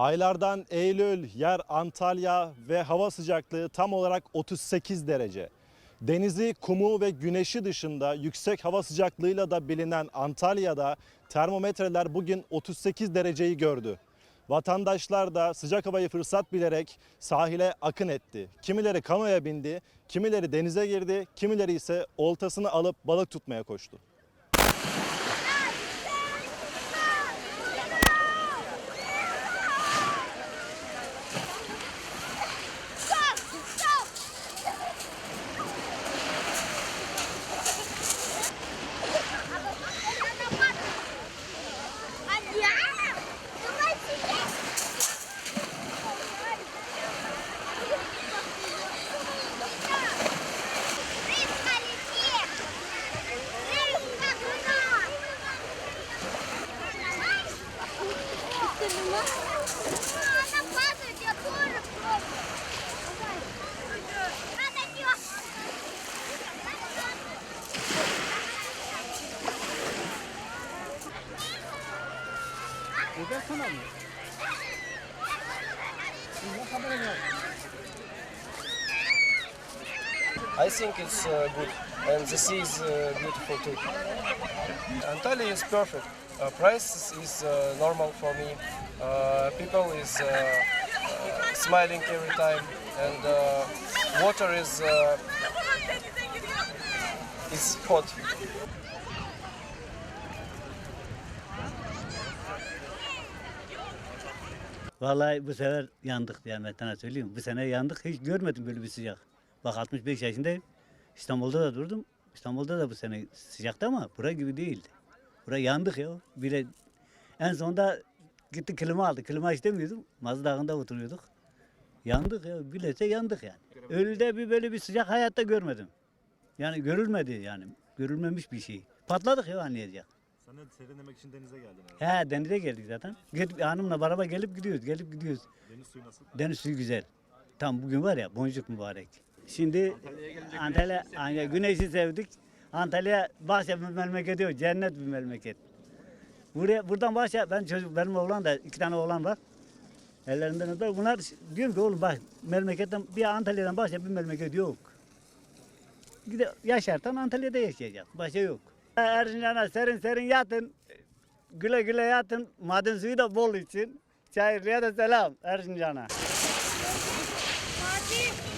Aylardan Eylül, yer Antalya ve hava sıcaklığı tam olarak 38 derece. Denizi, kumu ve güneşi dışında yüksek hava sıcaklığıyla da bilinen Antalya'da termometreler bugün 38 dereceyi gördü. Vatandaşlar da sıcak havayı fırsat bilerek sahile akın etti. Kimileri kanoya bindi, kimileri denize girdi, kimileri ise oltasını alıp balık tutmaya koştu. I think it's uh, good, and the sea is uh, beautiful too. Antalya is perfect. Uh, price is uh, normal for me. Uh, people is uh, uh, smiling every time, and uh, water is uh, is hot. Vallahi bu sefer yandık yani ben sana söyleyeyim. Bu sene yandık hiç görmedim böyle bir sıcak. Bak 65 yaşındayım. İstanbul'da da durdum. İstanbul'da da bu sene sıcaktı ama bura gibi değildi. Bura yandık ya. Bile en sonunda gitti klima aldı. Klima istemiyordum. Mazı Dağı'nda oturuyorduk. Yandık ya. Bilese yandık yani. Ölüde bir böyle bir sıcak hayatta görmedim. Yani görülmedi yani. Görülmemiş bir şey. Patladık ya anlayacak. Sen de serinlemek için denize geldin herhalde. He denize geldik zaten. Gidip hanımla beraber gelip gidiyoruz. Gelip gidiyoruz. Deniz suyu nasıl? Deniz suyu güzel. Tam bugün var ya boncuk mübarek. Şimdi Antalya, Antalya güneşi sevdik. Antalya bahçe bir memleket yok. Cennet bir memleket. Buraya buradan bahçe ben çocuk benim oğlan da iki tane oğlan var. Ellerinden öper. Bunlar diyorum ki oğlum bak memleketten bir Antalya'dan başka bir memleket yok. Gide yaşarsan Antalya'da yaşayacak. Başka yok. Erzincan'a serin serin yatın. Güle güle yatın. Maden suyu da bol için. Çayırlı'ya da selam Erzincan'a. Fatih.